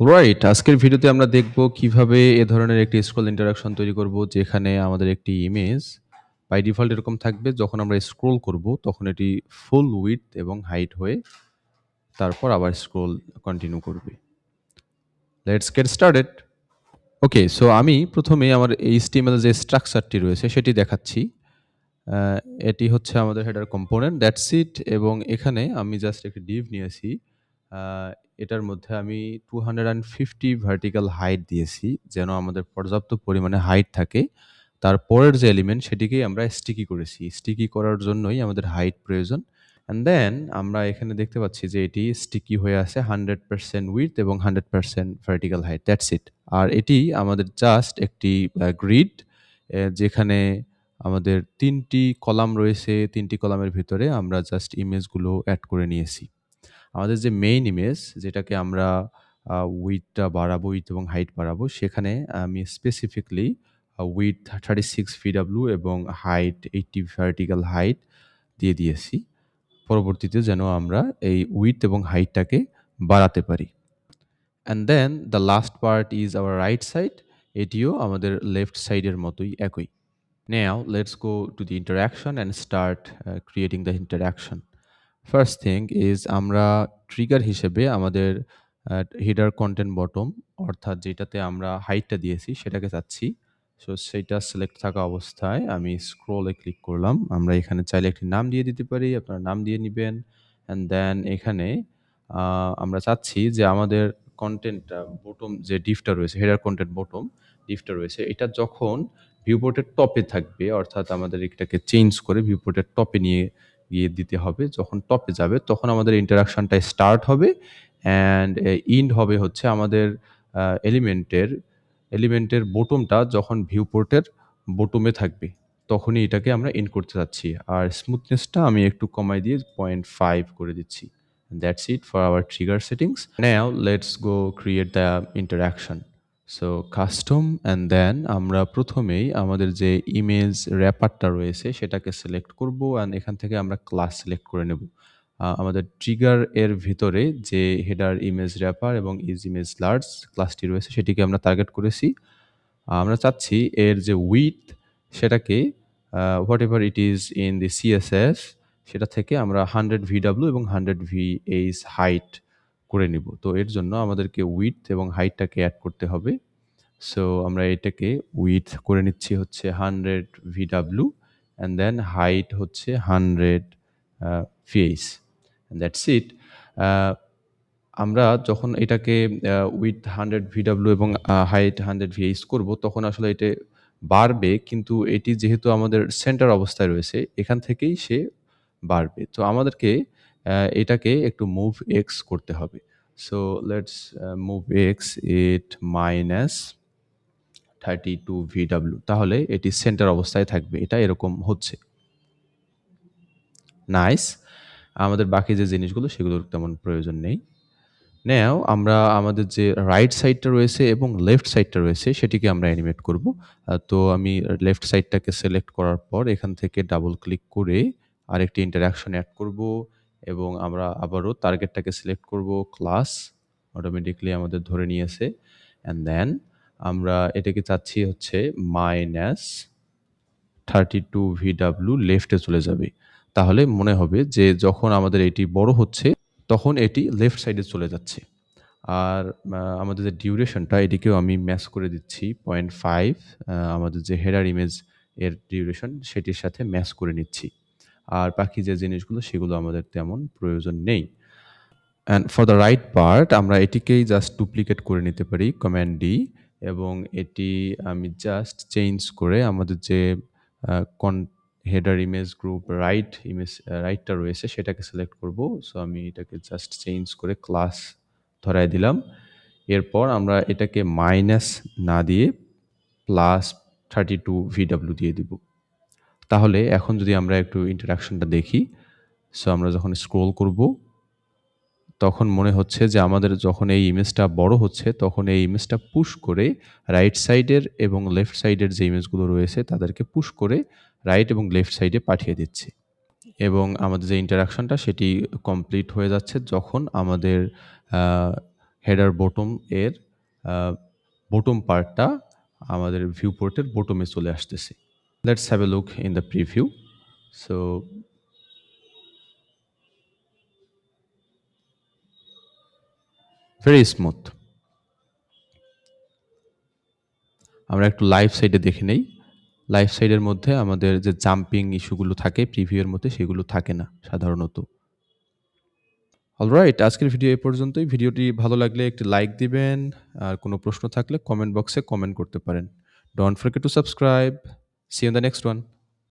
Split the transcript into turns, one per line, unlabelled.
Right আজকের ভিডিওতে আমরা দেখব কীভাবে এ ধরনের একটি স্ক্রল ইন্টারাকশন তৈরি করব, যেখানে আমাদের একটি ইমেজ বাই ডিফল্ট এরকম থাকবে। যখন আমরা স্ক্রোল করব, তখন এটি ফুল উইথ এবং হাইট হয়ে তারপর আবার স্ক্রোল কন্টিনিউ করবে। Let's get started okay so আমি প্রথমে আমার এই স্টিমেল যে স্ট্রাকচারটি রয়েছে, সেটি দেখাচ্ছি। এটি হচ্ছে আমাদের হেডার কম্পোনেন্ট দ্যাটস ইট এবং এখানে আমি জাস্ট একটি ডিভ নিয়েছি। এটার মধ্যে আমি two hundred and fifty vertical height দিয়েছি, যেন আমাদের পর্যাপ্ত পরিমাণে হাইট থাকে। তারপরের যে এলিমেন্ট সেটিকেই আমরা স্টিকি করেছি। স্টিকি করার জন্যই আমাদের হাইট প্রয়োজন। অ্যান্ড দেন আমরা এখানে দেখতে পাচ্ছি যে এটি স্টিকি হয়ে আছে হান্ড্রেড পার্সেন্ট উইথ এবং hundred percent vertical height that's it আর এটি আমাদের জাস্ট একটি গ্রিড যেখানে আমাদের তিনটি কলাম রয়েছে, তিনটি কলামের ভিতরে আমরা জাস্ট ইমেজগুলো অ্যাড করে নিয়েছি। আমাদের যে মেইন ইমেজ যেটাকে আমরা উইথটা বাড়াবো উইথ এবং হাইট বাড়াবো সেখানে আমি specifically with thirty six VW এবং হাইট এইটটি ভার্টিক্যাল হাইট দিয়ে দিয়েছি। পরবর্তীতে যেন আমরা এই উইথ এবং হাইটটাকে বাড়াতে পারি। And then the last part is our right side এটিও আমাদের লেফট সাইডের মতোই একই। Let's go to the interaction and start uh, creating the interaction. First thing is আমরা ট্রিগার হিসেবে আমাদের হিডার কন্টেন্ট বটম অর্থাৎ যেটাতে আমরা হাইটটা দিয়েছি সেটাকে চাচ্ছি। সো সেটা সিলেক্ট থাকা অবস্থায় আমি স্ক্রোলে ক্লিক করলাম। আমরা এখানে চাইলে একটি নাম দিয়ে দিতে পারি, আপনারা নাম দিয়ে নেবেন। অ্যান্ড দেন এখানে আমরা চাচ্ছি যে আমাদের কন্টেন্টটা বটম যে ডিফটা রয়েছে হেডার কন্টেন্ট বটম ডিফটা রয়েছে, এটা যখন ভিউপোর্টের টপে থাকবে, অর্থাৎ আমাদের এটাকে চেঞ্জ করে ভিউপোর্টের টপে নিয়ে গিয়ে দিতে হবে, যখন টপে যাবে, তখন আমাদের ইন্টারাকশনটা স্টার্ট হবে অ্যান্ড ইন্ড হবে হচ্ছে আমাদের এলিমেন্টের এলিমেন্টের বোটমটা যখন ভিউপোর্টের বোটমে থাকবে, তখনই এটাকে আমরা ইন করতে চাচ্ছি আর স্মুথনেসটা আমি একটু কমাই দিয়ে পয়েন্ট ফাইভ করে দিচ্ছি। That's it for our trigger settings now let's go create the interaction so custom and then আমরা প্রথমেই আমাদের যে ইমেজ র্যাপারটা রয়েছে সেটাকে সিলেক্ট করব অ্যান্ড এখান থেকে আমরা ক্লাস সিলেক্ট করে নেব। আমাদের ট্রিগার এর ভিতরে যে হেডার ইমেজ র্যাপার এবং ইজ ইমেজ লার্জ ক্লাসটি রয়েছে সেটিকে আমরা টার্গেট করেছি। আমরা চাচ্ছি এর যে উইথ সেটাকে whatever it is in the CSS সেটা থেকে আমরা হান্ড্রেড ভিডাব্লিউ এবং হান্ড্রেড ভি এইচ হাইট করে নিব। তো এর জন্য আমাদেরকে উইথ এবং হাইটটাকে অ্যাড করতে হবে। সো আমরা এটাকে উইথ করে নিচ্ছি হচ্ছে hundred V W and then height হচ্ছে hundred V H that's it আমরা যখন এটাকে উইথ হান্ড্রেড ভিডাব্লিউ এবং হাইট হান্ড্রেড ভিএইচ করব, তখন আসলে এটা বাড়বে, কিন্তু এটি যেহেতু আমাদের সেন্টার অবস্থায় রয়েছে, এখান থেকেই সে বাড়বে। তো আমাদেরকে এটাকে একটু মুভ এক্স করতে হবে। So let's move X it minus thirty two VW তাহলে এটি সেন্টার অবস্থায় থাকবে। এটা এরকম হচ্ছে। নাইস আমাদের বাকি যে জিনিসগুলো, সেগুলোর তেমন প্রয়োজন নেই। নেও আমরা আমাদের যে রাইট সাইডটা রয়েছে এবং লেফট সাইডটা রয়েছে, সেটিকে আমরা অ্যানিমেট করব। তো আমি লেফট সাইডটাকে সিলেক্ট করার পর এখান থেকে ডাবল ক্লিক করে আরেকটি ইন্টারাকশন অ্যাড করব। এবং আমরা আবারও টার্গেটটাকে সিলেক্ট করব ক্লাস অটোমেটিকলি আমাদের ধরে নিয়েছে অ্যান্ড দেন আমরা এটাকে চাচ্ছি হচ্ছে minus thirty two V VW লেফটে চলে যাবে। তাহলে মনে হবে যে যখন আমাদের এটি বড় হচ্ছে, তখন এটি লেফট সাইডে চলে যাচ্ছে। আর আমাদের যে ডিউরেশনটা এটিকেও আমি ম্যাচ করে দিচ্ছি পয়েন্ট ফাইভ আমাদের যে হেডার ইমেজ এর ডিউরেশন সেটির সাথে ম্যাচ করে নিচ্ছি। আর বাকি যে জিনিসগুলো, সেগুলো আমাদের তেমন প্রয়োজন নেই। And for the right part আমরা এটিকেই জাস্ট ডুপ্লিকেট করে নিতে পারি কম্যান্ড ডি এবং এটি আমি জাস্ট চেঞ্জ করে আমাদের যে কন header image group right image রাইটটা রয়েছে, সেটাকে সিলেক্ট করব। সো আমি এটাকে জাস্ট চেঞ্জ করে ক্লাস ধরায় দিলাম। এরপর আমরা এটাকে মাইনাস না দিয়ে প্লাস থার্টি টু ভিডাব্লিউ দিয়ে দিব। তাহলে এখন যদি আমরা একটু ইন্টারাকশনটা দেখি সো আমরা যখন স্ক্রোল করব, তখন মনে হচ্ছে যে আমাদের যখন এই ইমেজটা বড় হচ্ছে, তখন এই ইমেজটা পুশ করে রাইট সাইডের এবং লেফট সাইডের যে ইমেজগুলো রয়েছে, তাদেরকে পুশ করে রাইট এবং লেফট সাইডে পাঠিয়ে দিচ্ছে। এবং আমাদের যে ইন্টারাকশনটা সেটি কমপ্লিট হয়ে যাচ্ছে যখন আমাদের হেডার বটম এর বটম পার্টটা আমাদের ভিউ পোর্টের বটমে চলে আসতেছে। Let's have a look in the preview so very smooth আমরা একটু লাইভ সাইডে দেখে নেই। লাইভ সাইডের মধ্যে আমাদের যে জাম্পিং ইস্যুগুলো থাকে প্রিভিউয়ের মধ্যে সেগুলো থাকে না, সাধারণত। অলরাইট আজকের ভিডিও এ পর্যন্তই। ভিডিওটি ভালো লাগলে একটি লাইক দিবেন। আর কোনো প্রশ্ন থাকলে কমেন্ট বক্সে কমেন্ট করতে পারেন। Don't forget to subscribe see in the next one